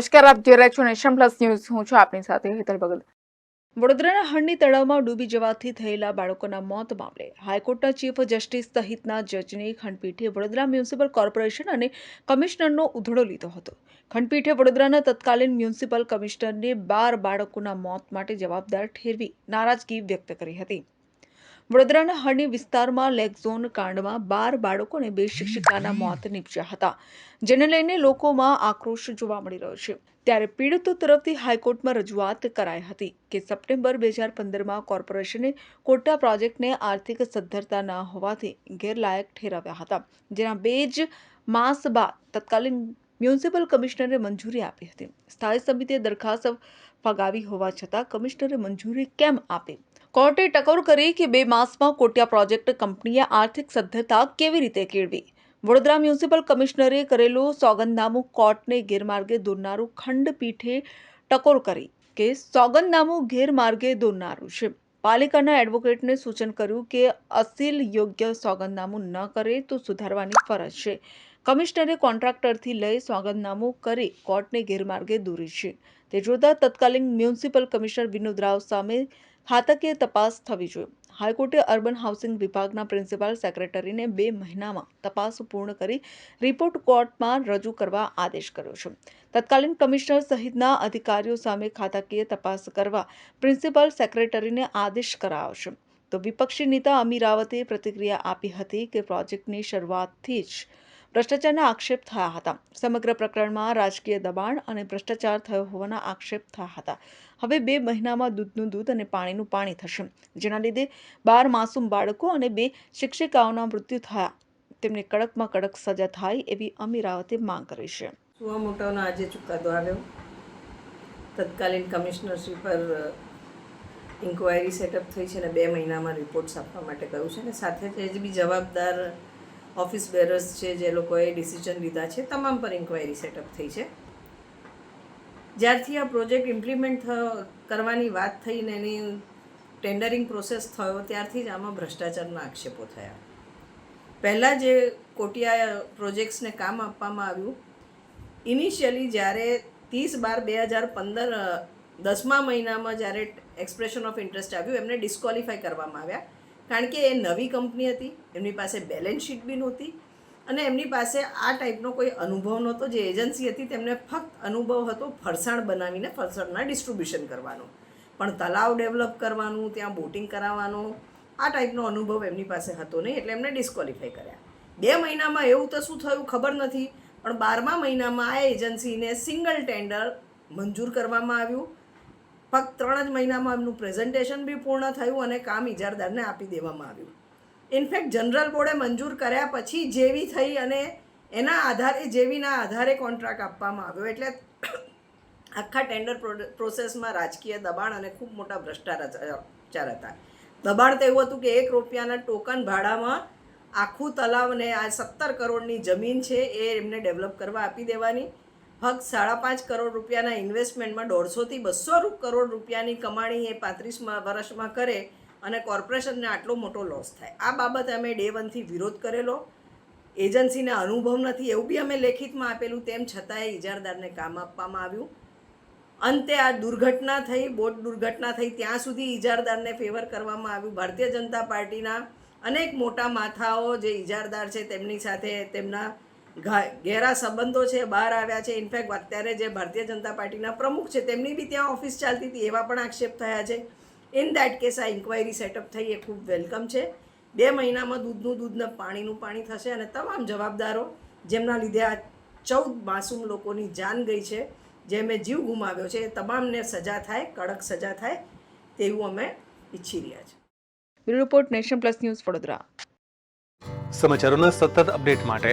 નમસ્કાર, આપ જોઈ રહ્યા નેશન પ્લસ ન્યૂઝ. હું છું આપની સાથે હેતલ ભગત. વડોદરાના હળની તળાવમાં ડૂબી જવાથી થયેલા બાળકોના મોત મામલે હાઈકોર્ટના ચીફ જસ્ટિસ સહિતના જજની ખંડપીઠે વડોદરા મ્યુનિસિપલ કોર્પોરેશન અને કમિશનરનો ઉધડો લીધો હતો. ખંડપીઠે વડોદરાના તત્કાલીન મ્યુનિસિપલ કમિશનરને બાર બાળકોના મોત માટે જવાબદાર ઠેરવી નારાજગી વ્યક્ત કરી હતી. વડોદરાના હણી વિસ્તારમાં લેગઝોન કાંડમાં બાર બાળકો અને બે શિક્ષિકાના મોત નીપજ્યા હતા, જેને લઈને લોકોમાં આક્રોશ જોવા મળી રહ્યો છે. ત્યારે પીડિતો તરફથી હાઈકોર્ટમાં રજૂઆત કરાઈ હતી કે સપ્ટેમ્બર બે હજાર પંદરમાં કોર્પોરેશને કોટા પ્રોજેક્ટને આર્થિક સદ્ધરતા ન હોવાથી ગેરલાયક ઠેરવ્યા હતા, જેના બે જ માસ બાદ તત્કાલીન મ્યુનિસિપલ કમિશનરે મંજૂરી આપી હતી. સ્થાયી સમિતિએ દરખાસ્ત ફગાવી હોવા છતાં કમિશનરે મંજૂરી કેમ આપી? કોર્ટે ટકોર કરી કે બે માસમાં કોટિયા પ્રોજેક્ટ કંપનીએ આર્થિક સદ્ધરતા કેવી રીતે કેળવી? વડોદરા મ્યુનિસિપલ કમિશનરે કરેલું સોગંદનામું કોર્ટને ગેરમાર્ગે દોરનારું ખંડપીઠે ટકોર કરી કે સોગંદનામું ગેરમાર્ગે દોરનારું છે. પાલિકાના એડવોકેટને સૂચન કર્યું કે અસીલ યોગ્ય સોગંદનામું ન કરે તો સુધારવાની ફરજ છે. કમિશનરે કોન્ટ્રાક્ટરથી લઈ સોગંદનામું કરી કોર્ટને ગેરમાર્ગે દોરી છે. તે જોતા તત્કાલીન મ્યુનિસિપલ કમિશનર વિનોદ રાવ સામે ખાતાકીય તપાસ થવી જોઈએ. હાઈકોર્ટે અર્બન હાઉસિંગ વિભાગના પ્રિન્સિપાલ સેક્રેટરીને બે મહિનામાં તપાસ પૂર્ણ કરી રિપોર્ટ કોર્ટમાં રજૂ કરવા આદેશ કર્યો છે. તત્કાલીન કમિશનર સહિતના અધિકારીઓ સામે ખાતાકીય તપાસ કરવા પ્રિન્સિપાલ સેક્રેટરીને આદેશ કરાયો છે. તો વિપક્ષી નેતા અમીરાવતે પ્રતિક્રિયા આપી હતી કે પ્રોજેક્ટની શરૂઆતથી જ ભ્રષ્ટાચારના આક્ષેપ થયા હતા. સમગ્ર પ્રકરણમાં રાજકીય દબાણ અને ભ્રષ્ટાચાર થયો હોવાના આક્ષેપ થયા હતા. હવે બે મહિનામાં દૂધનું દૂધ અને પાણીનું પાણી થશે, જેના લીધે બાર માસૂમ બાળકો અને બે શિક્ષિકાઓના મૃત્યુ થયા. તેમને કડકમાં કડક સજા થાય એવી અમીરાવતે માંગ કરી છે. સુવા મોટાનો આજે ચુકાદો આવ્યો. તત્કાલીન કમિશનરશ્રી પર ઇન્કવાયરી સેટઅપ થઈ છે અને બે મહિનામાં રિપોર્ટ્સ આપવા માટે કહ્યું છે અને સાથે જ બી જવાબદાર ઓફિસ બેરર્સ છે, જે લોકોએ ડિસિઝન લીધા છે, તમામ પર ઇન્કવાયરી સેટઅપ થઈ છે. જ્યારથી આ પ્રોજેક્ટ ઇમ્પ્લિમેન્ટ કરવાની વાત થઈ ને એની ટેન્ડરિંગ પ્રોસેસ થયો, ત્યારથી જ આમાં ભ્રષ્ટાચારના આક્ષેપો થયા. પહેલાં જે કોટિયા પ્રોજેક્ટ્સને કામ આપવામાં આવ્યું ઇનિશિયલી જ્યારે ત્રીસ બાર બે હજાર પંદર, દસમા મહિનામાં જ્યારે એક્સપ્રેશન ઓફ ઇન્ટરેસ્ટ આવ્યું, એમને ડિસ્કોલિફાય કરવામાં આવ્યા. કારણ કે એ નવી કંપની હતી, એમની પાસે બેલેન્સ શીટ બી નહોતી અને એમની પાસે આ ટાઈપનો કોઈ અનુભવ નહોતો. જે એજન્સી હતી તેમને ફક્ત અનુભવ હતો ફરસાણ બનાવીને ફરસાણના ડિસ્ટ્રીબ્યુશન કરવાનો. પણ તલાવ ડેવલપ કરવાનું, ત્યાં બોટિંગ કરાવવાનો, આ ટાઈપનો અનુભવ એમની પાસે હતો નહીં, એટલે એમને ડિસ્કોલિફાય કર્યા. બે મહિનામાં એવું તો શું થયું ખબર નથી, પણ બારમા મહિનામાં આ એજન્સીને સિંગલ ટેન્ડર મંજૂર કરવામાં આવ્યું. ફક્ત ત્રણ જ મહિનામાં એમનું પ્રેઝન્ટેશન બી પૂર્ણ થયું અને કામ ઇજારદારને આપી દેવામાં આવ્યું. ઇનફેક્ટ જનરલ બોર્ડે મંજૂર કર્યા પછી જેવી થઈ અને એના આધારે, જેવીના આધારે કોન્ટ્રાક્ટ આપવામાં આવ્યો. એટલે આખા ટેન્ડર પ્રોસેસમાં રાજકીય દબાણ અને ખૂબ મોટા ભ્રષ્ટાચાર હતા. દબાણ તો એવું હતું કે એક રૂપિયાના ટોકન ભાડામાં આખું તલાવને આ સત્તર કરોડની જમીન છે, એ એમને ડેવલપ કરવા આપી દેવાની. ફક્ત સાડા પાંચ કરોડ રૂપિયાના ઇન્વેસ્ટમેન્ટમાં દોઢસોથી બસો કરોડ રૂપિયાની કમાણી એ પાંત્રીસમાં વર્ષમાં કરે અને કોર્પોરેશનને આટલો મોટો લોસ થાય. આ બાબતે અમે ડે વનથી વિરોધ કરેલો. એજન્સીને અનુભવ નથી, એવું બી અમે લેખિતમાં આપેલું, તેમ છતાંય ઇજારદારને કામ આપવામાં આવ્યું. અંતે આ દુર્ઘટના થઈ, બોટ દુર્ઘટના થઈ, ત્યાં સુધી ઇજારદારને ફેવર કરવામાં આવ્યું. ભારતીય જનતા પાર્ટીના અનેક મોટા માથાઓ જે ઇજારદાર છે, તેમની સાથે તેમના ઘેરા સંબંધો છે બહાર આવ્યા છે. ઇનફેક્ટ અત્યારે જે ભારતીય જનતા પાર્ટીના પ્રમુખ છે તેમની બી ત્યાં ઓફિસ ચાલતી હતી એવા પણ આક્ષેપ થયા છે. ઇન દેટ કેસ આ ઇન્ક્વાયરી સેટઅપ થઈ એ ખૂબ વેલકમ છે. બે મહિનામાં દૂધનું દૂધને પાણીનું પાણી થશે અને તમામ જવાબદારો જેમના લીધે આ ચૌદ માસૂમ લોકોની જાન ગઈ છે જેમે જીવ ગુમાવ્યો છે એ તમામને સજા થાય કડક સજા થાય તેવું અમે ઈચ્છી રહ્યા છીએ. Bureau report nation plus news Vadodara. સમાચારોના સતત અપડેટ માટે